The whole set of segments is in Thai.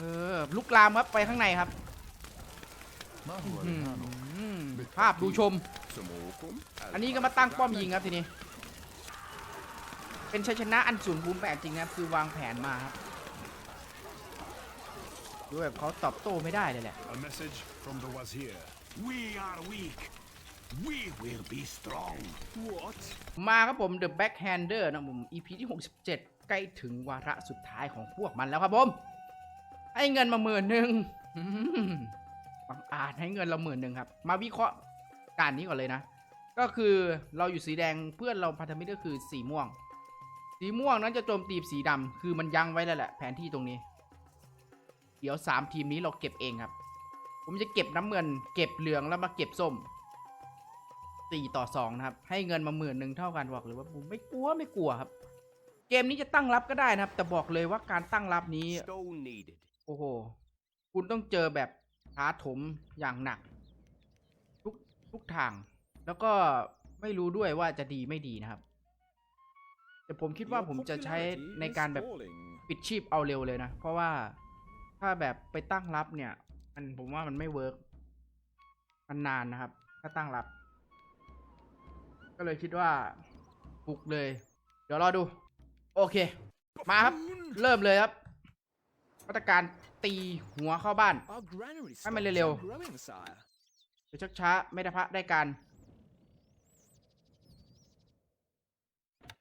เออลุกลามครับไปข้างในครับภาพดูชม อันนี้ก็มาตั้งป้อมยิงครับทีนี้ เป็นชัยชนะอันสูงภูมิแปดจริงนะคือวางแผนมาครับดูแบบเขาตอบโต้ไม่ได้เลยแหละ มาครับผม The Backhander นะผม EP ที่ 67 ใกล้ถึงวาระสุดท้ายของพวกมันแล้วครับผม ให้เงินมาหมื่นหนึ่งบังอาจให้เงินเราหมื่นหนึ่งครับ มาวิเคราะห์การนี้ก่อนเลยนะ ก็คือเราอยู่สีแดงเพื่อนเราพันธมิตรก็คือสีม่วง สีม่วงนั้นจะโจมตีสีดำคือมันยั้งไว้แล้วแหละแผนที่ตรงนี้ เดี๋ยว3ทีมนี้เราเก็บเองครับ ผมจะเก็บน้ำเงิน เก็บเหลืองแล้วมาเก็บส้มสี่ต่อสองนะครับ ให้เงินมาหมื่นหนึ่งเท่ากันบอกเลยว่าผมไม่กลัวไม่กลัวครับ เกมนี้จะตั้งรับก็ได้นะครับ แต่บอกเลยว่าการตั้งรับนี้ so อ้โห คุณต้องเจอแบบท้าถมอย่างหนัก ทุกทุกทาง แล้วก็ไม่รู้ด้วยว่าจะดีไม่ดีนะครับ แต่ผมคิดว่าผมจะใช้ในการแบบปิดชีพเอาเร็วเลยนะ เพราะว่าถ้าแบบไปตั้งรับเนี่ย มันผมว่ามันไม่เวิร์กมันนานนะครับ ถ้าตั้งรับ ก็เลยคิดว่าบุกเลย เดี๋ยวรอดู โอเค มาครับ เริ่มเลยครับ มาตรการตีหัวเข้าบ้าน Our granary Ai mà stocks liều. are growing, sire. เดี๋ยวชักช้าไม่ได้พระได้การ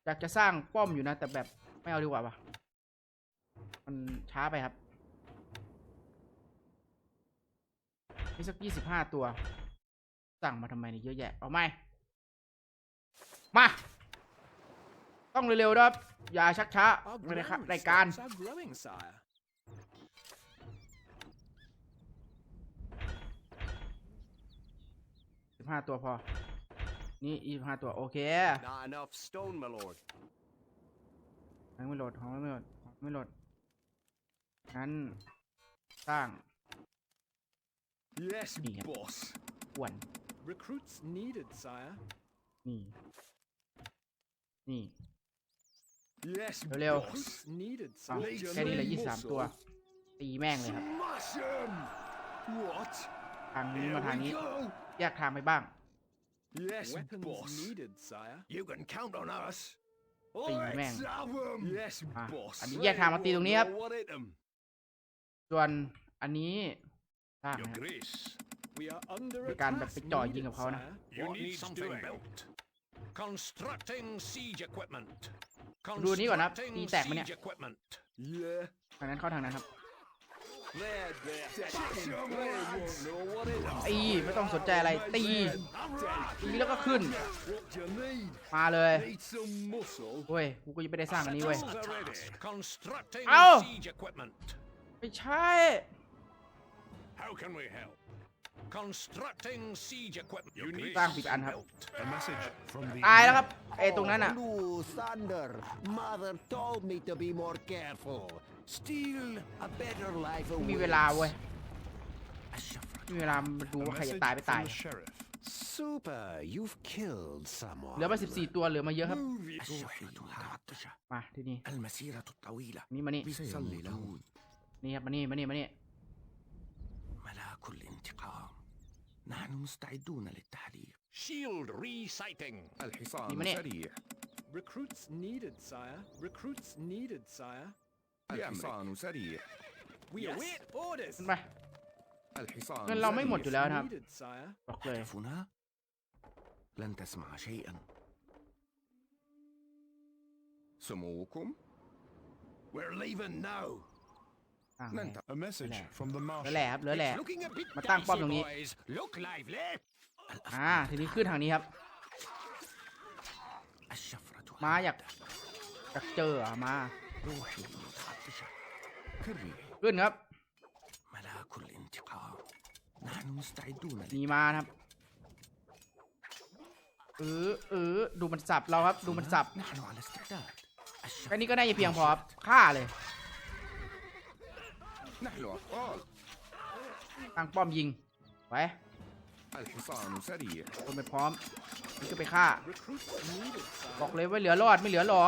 อยากจะสร้างป้อมอยู่นะ แต่แบบไม่เอาดีกว่าปะมันช้าไปครับนี่สักยี่สิบห้าตัว สั่งมาทำไมเนี่ยเยอะแยะ เอาไหมมา ต้องเร็วๆนะครับอย่าชักช้า Our ไม่ได้ครับ granary ได้การ ห้าตัวพอ นี่ยี่สิบห้าตัว โอเค Not enough stone, my lord. ของไม่โหลดของไม่โหลดของไม่โหลด งั้น สร้าง Yes, Yeah. boss. อ้วน Recruits needed, sire. นี่ นี่ Yes, Leo. boss. Recruits needed, เอา sire. แค่นี้เลยยี่สามตัว ตีแม่งเลยครับ Smash him! What? ทางนี้ Here มาทาง we นี้ go. แยกทางไปบ้าง Yes, Weapons boss. needed, sire. You can count on us. ตีแม่ง Let's have 'em. Yes, อะ boss. อันนี้แยกทางมาตีตรงนี้ครับ What hit 'em? ส่วนอันนี้สร้าง Your นะครับ grace. We are under ในการ attack. แบบไปจ่อยิง needed, กับเขานะ sire. You What need needs something doing? built. Constructing siege equipment. ดูนี่ก่อนนะครับ Constructing ตีแตกไหมเนี่ย siege equipment. Yeah. ทางนั้นเข้าทางนั้นครับ ตีไม่ต้องสนใจอะไร ตีตีแล้วก็ขึ้น What do you need? มาเลย Need some muscle? เว้ยกูก็ยังไม่ได้สร้างอันนี้เว้ย Tools are ready. Constructing Ow! siege equipment. ไม่ใช่ How can we help? Constructing siege equipment. You need สร้างผิดอันครับ A message from the ตายแล้วครับไอ้ตรงนั้นอะ Blue Thunder. Mother told me to be more careful. Still, a better life มี awaits. เวลาเว้ย มีเวลามาดู A ว่าใครจะ message ตายไป from ตาย the sheriff. Super, you've killed someone. เหลือมาสิบสี่ตัวเหลือมาเยอะครับ Move it. الشفرة هاتشة มาที่นี่ المسيرة الطويلة นี่มานี่ بيصلي له นี่ครับมานี่มานี่มานี่ ملاك الانتقام نحن مستعدون للتحريق Shield resighting. الحصان يمنع. سريع Recruits needed, sire. Recruits needed, sire. الحصان سريع We Yes. await orders. ขึ้นไป الحصان เงินเราไม่หมด سريع อยู่แล้วนะครับ Needed, sire. บอกเลย هدفنا لن تسمع شيئا سموكم We're leaving now. อ่าง ننتظر A message Hello. from the เหลือ marshal. แหล่ครับเหลือแหล่ It's looking a bit Mà tăng bom dicey, đồng nhị. boys. Look lively. อ่า ทีนี้ขึ้นทางนี้ครับ الشفرة มาอยากอยากเจออ่ะมา روحي المتعطشة كالريح ขึ้นครับมีมาครับเออเออดูมันสับเราครับ ดูมันสับแค่นี้ก็น่าจะเพียงพอครับฆ่าเลยตั้งป้อมยิงไปคนไปพร้อมนี่ก็ไปฆ่าบอกเลยว่าเหลือรอดไม่เหลือหรอ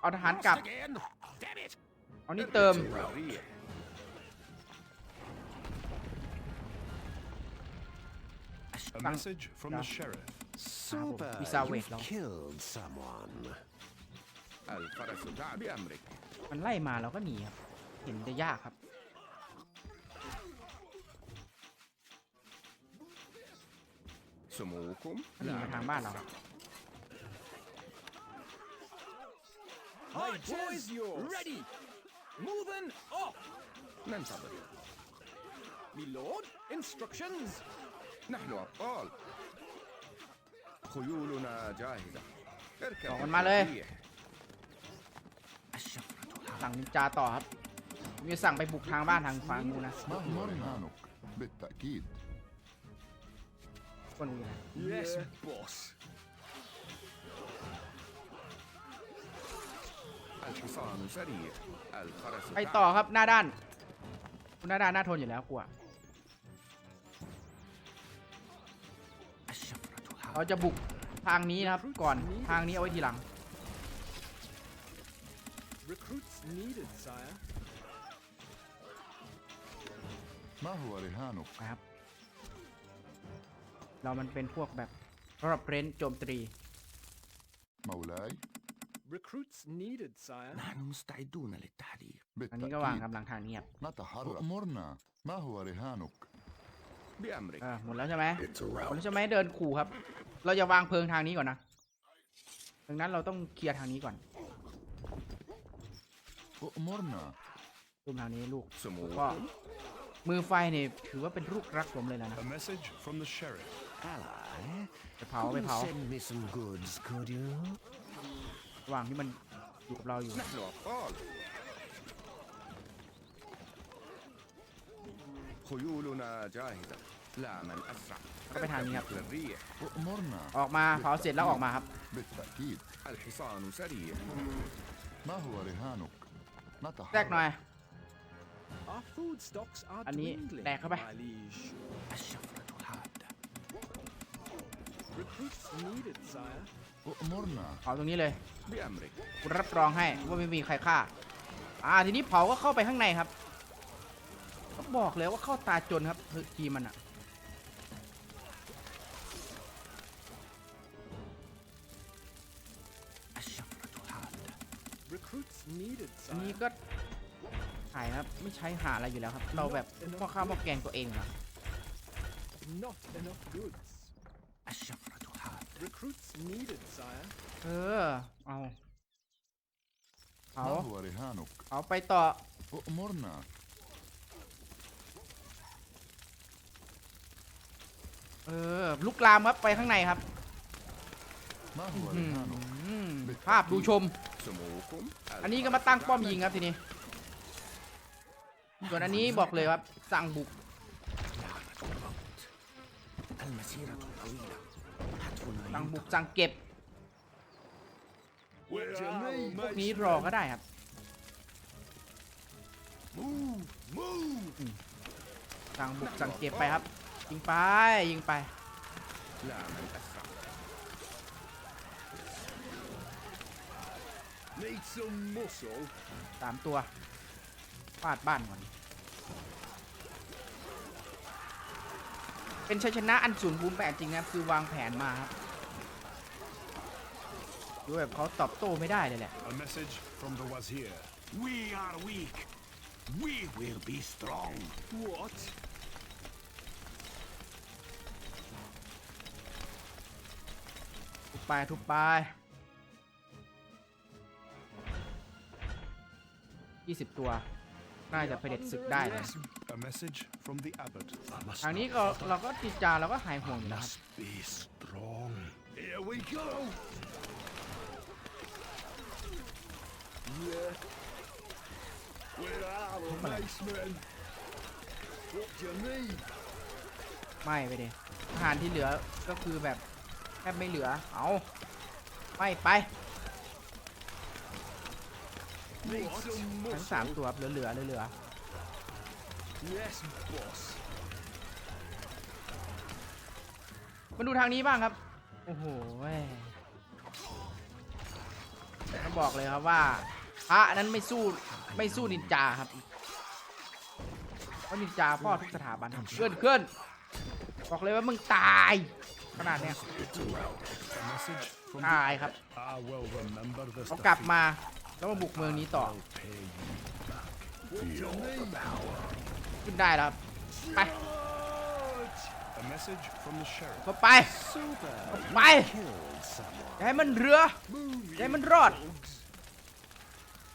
เอาทหารกลับ เอานี่เติม A message from the sheriff. มันไล่มาเราก็หนีครับ เห็นจะยากครับ สมูคุมนีมาทางบ้านเรา My boys, ready! Moving off! ننتظر Me lord, instructions! نحن أبطال خيولنا جاهزة اركب طبعاً ما عليه. الريح สั่งนินจาต่อครับ มีสั่งไปบุกทางบ้านทางฝั่งนู้นนะ ما هو رهانك بالتأكيد คนอื่นนะ Yes, boss. الحصان سريع الفرس ไป تعب ต่อครับหน้าด้าน คุณหน้าด้านหน้าทนอยู่แล้วกลัวเราจะบุกทางนี้นะครับ ก่อนทางนี้เอาไว้ทีหลัง Recruits needed, sire. ما هو رهانك นะครับ เรามันเป็นพวกแบบรอบเรนโจมตรี مولاي Recruits needed, sire. نحن مستعدون للتحرير อันนี้ก็วาง بالتأكيد กำลังทางเงียบ نتحرك أمرنا ما هو رهانك เอ بأمرك อหมดแล้วใช่ไหม It's a หมด rout แล้วใช่ไหมเดินขู่ครับ เราจะวางเพลิงทางนี้ก่อนนะ ดังนั้นเราต้องเคลียร์ทางนี้ก่อน أمرنا รุมทางนี้ลูก سموكم ก็มือไฟเนี่ยถือว่าเป็นลูกรักผมเลยนะนะ A message from the sheriff. Ally, ไปเผาไป could you เผา send me some goods, could you? ระหว่างที่มันอยู่กับเราอยู่ نحن أبطال خيولنا جاهزة لا من أسرع طب هني اركب مثل الريح أمرنا ออกมาเผาเสร็จแล้วออกมาครับ بالتأكيد الحصان سريع ما هو رهانك แทรกหน่อย نتحرك Our food stocks are Anh ấy dwindling, đèเข้าไป my liege. เผาตรงนี้เลยกูรับรองให้ว่าไม่มีใครฆ่า อ่าทีนี้เผาก็เข้าไปข้างในครับต้องบอกเลยว่าเข้าตาจนครับเฮ้ยจีมันอะอันนี้ก็หายครับไม่ใช้หาอะไรอยู่แล้วครับ เราแบบพ่อข้าวหม้แกงตัวเองครับ Recruits needed, sire. เออ เอาเผา ما هو رهانك เอาไปต่อ أمرنا เออ ลุกลามครับ ไปข้างในครับ ما هو อืม رهانك ภาพดูชม سموكم อันนี้ก็มาตั้งป้อมยิงครับทีนี้ ส่วนอันนี้บอกเลยครับ สั่งบุก المسيرة طويلة ตั้งบุกจังเก็บพวกนี้รอก็ได้ครับสั่งบุกจังเก็บไปครับ ยิงไปยิงไปตามตัวปาดบ้านก่อน เป็นชัยชนะอันสูญภูมิแบบจริงนะครับ คือวางแผนมาครับดูแบบเขาตอบโต้ไม่ได้เลยแหละ A message from the wazir. We are weak. We will be strong. What? ทุบไปทุบไปยี่สิบตัว น่าจะไปเด็ดศึกได้นะ A message from the abbot. ทางนี้ก็เราก็ติดจาเราก็หายห่วงอยู่แล้วครับ Be strong. Here we go. Yeah. Where are the macemen? What do you need? ไม่ไปดิอาหารที่เหลือก็คือแบบแทบไม่เหลือ เอาไม่ไป Need some ทั้งสามตัวครับเหลือเหลือเหลือเหลือมาดูทางนี้บ้างครับ โอ้โหเว้ยต้องบอกเลยครับว่าพระนั้นไม่สู้ไม่สู้นินจาครับเพราะนินจาพ่อทุกสถาบันเคลื่อนเคลื่อนบอกเลยว่ามึงตาย ขนาดเนี้ยตายครับเขากลับมา แล้วมาบุกเมืองนี้ต่อ pay you back. Feel the power. ขึ้นได้แล้วครับ ไป A message from the sheriff. เข้าไป Super. ไป Killed someone. อย่าให้มันเรืออย่าให้มันรอด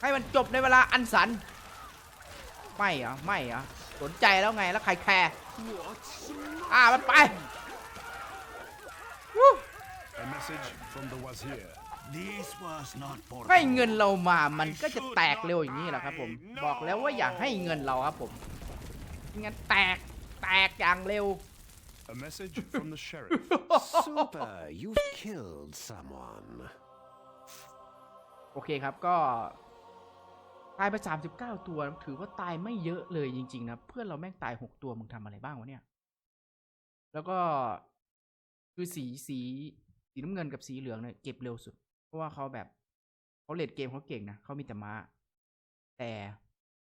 ให้มันจบในเวลาอันสัน ไม่เหรอไม่เหรอสนใจแล้วไงแล้วใครแคร์อ่ามันไปวู้ A message from the wazir. This was not for ให้เงินเรามามันก็จะแตกเร็วอย่างนี้แหละครับผม บอกแล้วว่าอย่าให้เงินเราครับผมไม่งั้นแตกแตกอย่างเร็ว A message from the sheriff. Super. You've killed someone. โอเคครับก็ ตายไป 39 ตัว ถือว่าตายไม่เยอะเลยจริง ๆ นะ เพื่อนเราแม่งตาย 6 ตัว มึงทำอะไรบ้างวะเนี่ย แล้วก็คือสีสีสีน้ำเงินกับสีเหลืองเนี่ยเก็บเร็วสุดเพ ราะว่าเขาแบบเขาเลดเกมเขาเก่งนะเขามีแต่ม้า แต่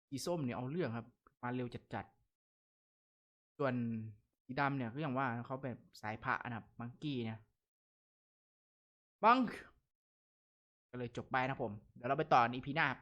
สีส้มเนี่ยเอาเรื่องครับมาเร็วจัดๆส่วนสีดำเนี่ยก็อย่างว่าเขาแบบสายพระนะครับมังกี้เนี่ยบังก็เลยจบไปนะผม เดี๋ยวเราไปต่อในอีพีหน้าครับ